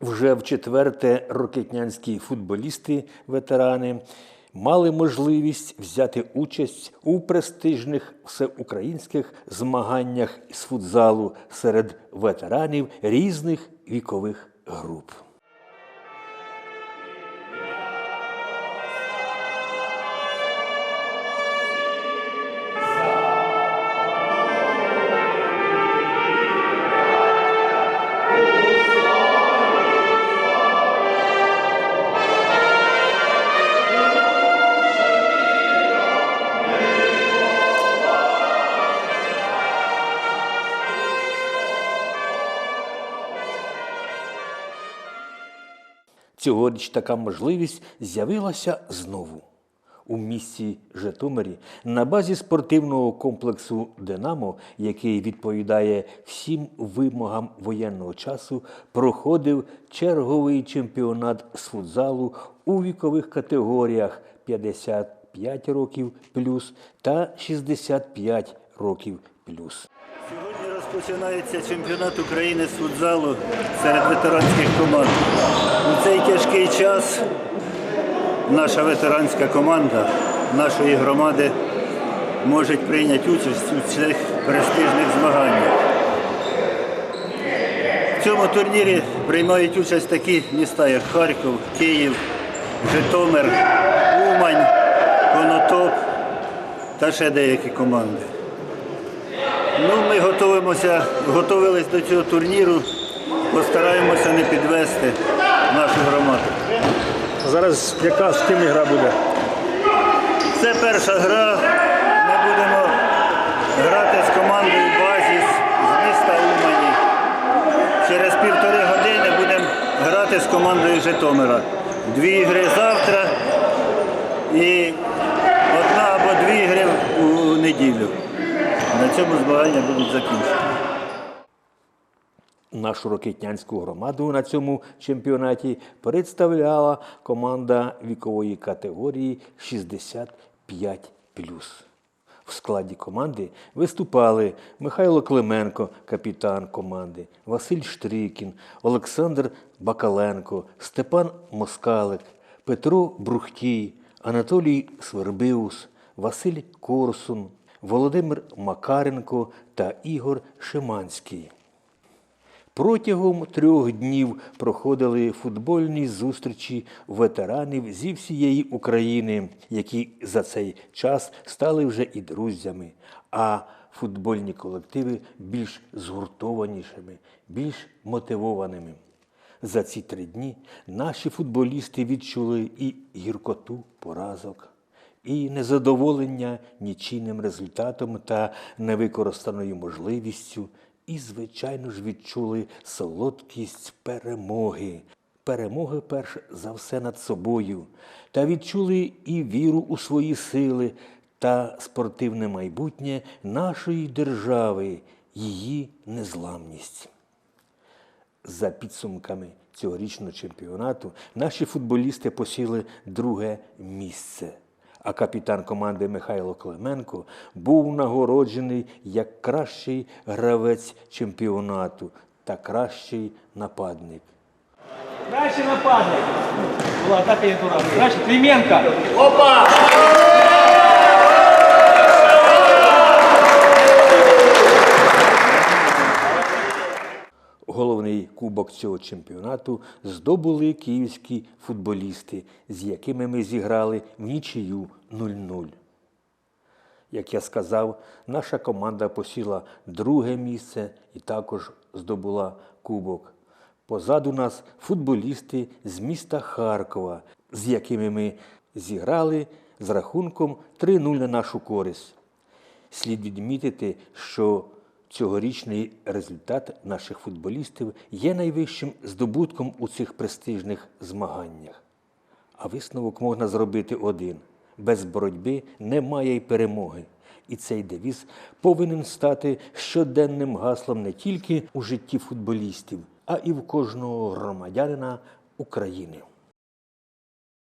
Вже в четверте рокетнянські футболісти-ветерани мали можливість взяти участь у престижних всеукраїнських змаганнях з футзалу серед ветеранів різних вікових груп. Цьогоріч така можливість з'явилася знову. У місті Житомирі на базі спортивного комплексу Динамо, який відповідає всім вимогам воєнного часу, проходив черговий чемпіонат з футзалу у вікових категоріях 55 років плюс та 65 років плюс. Сьогодні розпочинається чемпіонат України з футзалу серед ветеранських команд. У цей тяжкий час наша ветеранська команда нашої громади може прийняти участь у цих престижних змаганнях. В цьому турнірі приймають участь такі міста, як Харків, Київ, Житомир, Умань, Конотоп та ще деякі команди. Ну, ми готуємося, готувалися до цього турніру, постараємося не підвести нашу громаду. Зараз яка з ким гра буде? Це перша гра. Ми будемо грати з командою Базіс з міста Умані. Через півтори години будемо грати з командою Житомира. Дві гри завтра і одна або дві гри у неділю. На цьому змагання будуть закінчені. Нашу рокетнянську громаду на цьому чемпіонаті представляла команда вікової категорії 65 В складі команди виступали Михайло Клименко, капітан команди, Василь Штрикін, Олександр Бакаленко, Степан Москалик, Петро Брухтій, Анатолій Свербиус, Василь Корсун, Володимир Макаренко та Ігор Шиманський. Протягом трьох днів проходили футбольні зустрічі ветеранів зі всієї України, які за цей час стали вже і друзями, а футбольні колективи більш згуртованішими, більш мотивованими. За ці три дні наші футболісти відчули і гіркоту поразок, і незадоволення нічийним результатом та невикористаною можливістю, і, звичайно ж, відчули солодкість перемоги. Перемоги перш за все над собою, та відчули і віру у свої сили та спортивне майбутнє нашої держави, її незламність. За підсумками цьогорічного чемпіонату наші футболісти посіли друге місце. А капітан команди Михайло Клименко був нагороджений як кращий гравець чемпіонату та кращий нападник. Кращий нападник. Була. Кращий Клименко. Головний кубок цього чемпіонату здобули київські футболісти, з якими ми зіграли в нічию 0-0. Як я сказав, наша команда посіла друге місце і також здобула кубок. Позаду нас футболісти з міста Харкова, з якими ми зіграли з рахунком 3-0 на нашу користь. Слід відмітити, що цьогорічний результат наших футболістів є найвищим здобутком у цих престижних змаганнях. А висновок можна зробити один: без боротьби немає й перемоги. І цей девіз повинен стати щоденним гаслом не тільки у житті футболістів, а і в кожного громадянина України.